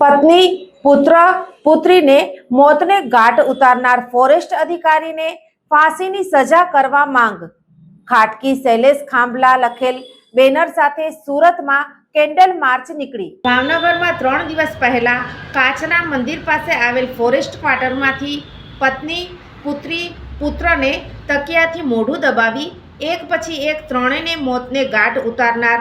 પત્ની, પુત્ર, પુત્રીને મોતને ઘાટ ઉતારનાર ફોરેસ્ટ અધિકારીને ફાંસીની સજા કરવા માંગ. ખાટકી શૈલેષ ખાંભલા લખેલ બેનર સાથે સુરતમાં કેન્ડલ માર્ચ નીકળી. ભાવનગરમાં ત્રણ દિવસ પહેલા કાચના મંદિર પાસે આવેલ ફોરેસ્ટ ક્વાર્ટરમાંથી પત્ની, પુત્રી, પુત્રને તકિયાથી મોઢું દબાવી એક પછી એક ત્રણેયને મોતને ગાઢ ઉતારનાર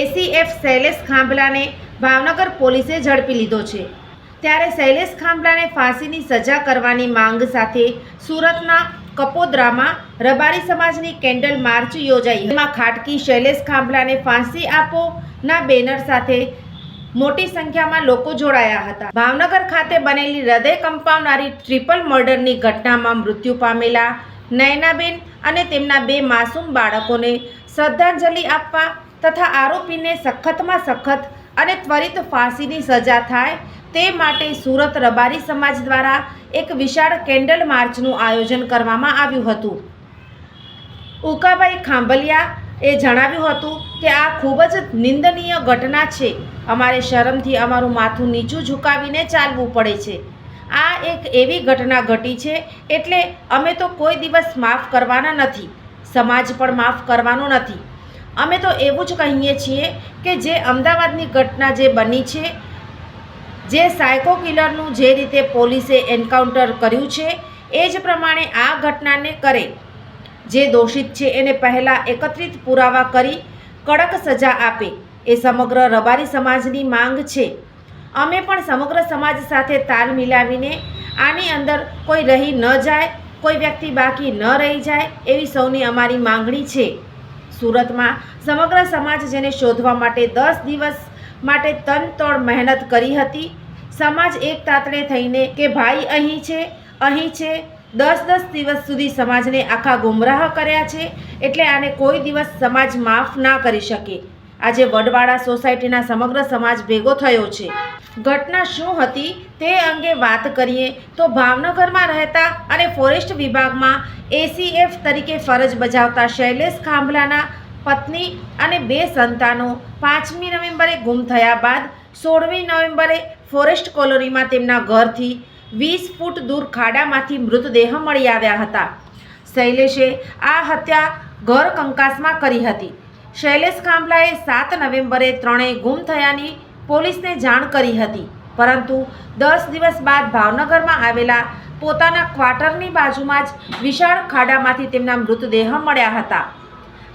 એસીએફ શૈલેષ ખાંભલાને ભાવનગર પોલીસે ઝડપી લીધો છે. ત્યારે શૈલેષ ખાંભલાને ફાંસીની સજા કરવાની માંગ સાથે સુરતના કપોદરામાં રબારી સમાજની કેન્ડલ માર્ચ યોજાઈ. એમાં ખાટકી શૈલેષ ખાંભલાને ફાંસી આપો ના બેનર સાથે મોટી સંખ્યામાં લોકો જોડાયા હતા. ભાવનગર ખાતે બનેલી હૃદય કંપાવનારી ટ્રિપલ મર્ડરની ઘટનામાં મૃત્યુ પામેલા નયનાબેન અને તેમના બે માસૂમ બાળકોને શ્રદ્ધાંજલિ આપવા તથા આરોપીને સખતમાં સખત અને ત્વરિત ફાંસીની સજા થાય તે માટે સુરત રબારી સમાજ દ્વારા એક વિશાળ કેન્ડલ માર્ચનું આયોજન કરવામાં આવ્યું હતું. ઉકાભાઈ ખાંભલિયા એ જણાવ્યું હતું કે આ ખૂબ જ નિંદનીય ઘટના છે. અમારે શરમથી અમારું માથું નીચું ઝુકાવીને ચાલવું પડે છે. આ એક એવી ઘટના ઘટી છે એટલે અમે તો કોઈ દિવસ માફ કરવાના નથી. સમાજ પણ માફ કરવાનો નથી. અમે તો એવું જ કહીએ છીએ કે જે અમદાવાદની ઘટના જે બની છે, જે સાયકો કિલરનું જે રીતે પોલીસે એન્કાઉન્ટર કર્યું છે, એ જ પ્રમાણે આ ઘટનાને કરે. જે દોષિત છે એને પહેલાં એકત્રિત પુરાવા કરી કડક સજા આપે. એ સમગ્ર રબારી સમાજની માંગ છે. અમે પણ સમગ્ર સમાજ સાથે તાલ મિલાવીને આની અંદર કોઈ રહી ન જાય, કોઈ વ્યક્તિ બાકી ન રહી જાય, એવી સૌની અમારી માંગણી છે. સુરતમાં સમગ્ર સમાજ જેને શોધવા માટે દસ દિવસ માટે તનતોડ મહેનત કરી હતી. સમાજ એક તાતણે થઈને કે ભાઈ અહીં છે અહીં છે, દસ દસ દિવસ સુધી સમાજને આખા ગુમરાહ કર્યા છે, એટલે આને કોઈ દિવસ સમાજ માફ ના કરી શકે. આજે વડવાડા સોસાયટીના સમગ્ર સમાજ ભેગો થયો છે. ઘટના શું હતી તે અંગે વાત કરીએ તો ભાવનગરમાં રહેતા અને ફોરેસ્ટ વિભાગમાં એસીએફ તરીકે ફરજ બજાવતા શૈલેષ ખાંભલાના પત્ની અને બે સંતાનો પાંચમી નવેમ્બરે ગુમ થયા બાદ સોળમી નવેમ્બરે ફોરેસ્ટ કોલોનીમાં તેમના ઘરથી વીસ ફૂટ દૂર ખાડામાંથી મૃતદેહ મળી આવ્યા હતા. શૈલેષે આ હત્યા ઘર કંકાસમાં કરી હતી. શૈલેષ કાંબલાએ સાત નવેમ્બરે ત્રણેય ગુમ થયાની પોલીસને જાણ કરી હતી. પરંતુ દસ દિવસ બાદ ભાવનગરમાં આવેલા પોતાના ક્વાર્ટરની બાજુમાં જ વિશાળ ખાડામાંથી તેમના મૃતદેહ મળ્યા હતા.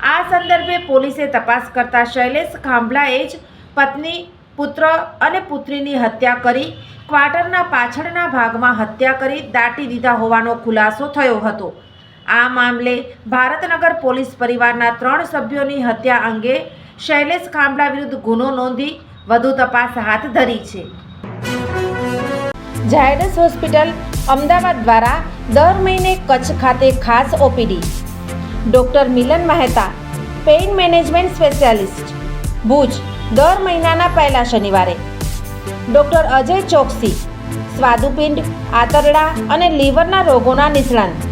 આ સંદર્ભે પોલીસે તપાસ કરતા શૈલેષ ખાંભલાએ જ પત્ની, પુત્ર અને પુત્રીની હત્યા કરી ક્વાર્ટરના પાછળના ભાગમાં હત્યા કરી દાટી દીધા હોવાનો ખુલાસો થયો હતો. આ મામલે ભારતનગર પોલીસ પરિવારના ત્રણ સભ્યોની હત્યા અંગે શૈલેષ ખાંભલા વિરુદ્ધ ગુનો નોંધી વધુ તપાસ હાથ ધરી છે. ઝાયડસ હોસ્પિટલ અમદાવાદ દ્વારા દર મહિને કચ્છ ખાતે ખાસ OPD. Doctor Milan Mehta, pain management specialist, Bhuj, દર મહિનાના પહેલા શનિવારે. ડૉક્ટર અજય ચોકસી, સ્વાદુપિંડ, આંતરડા અને લીવરના રોગોના નિષ્ણાંત.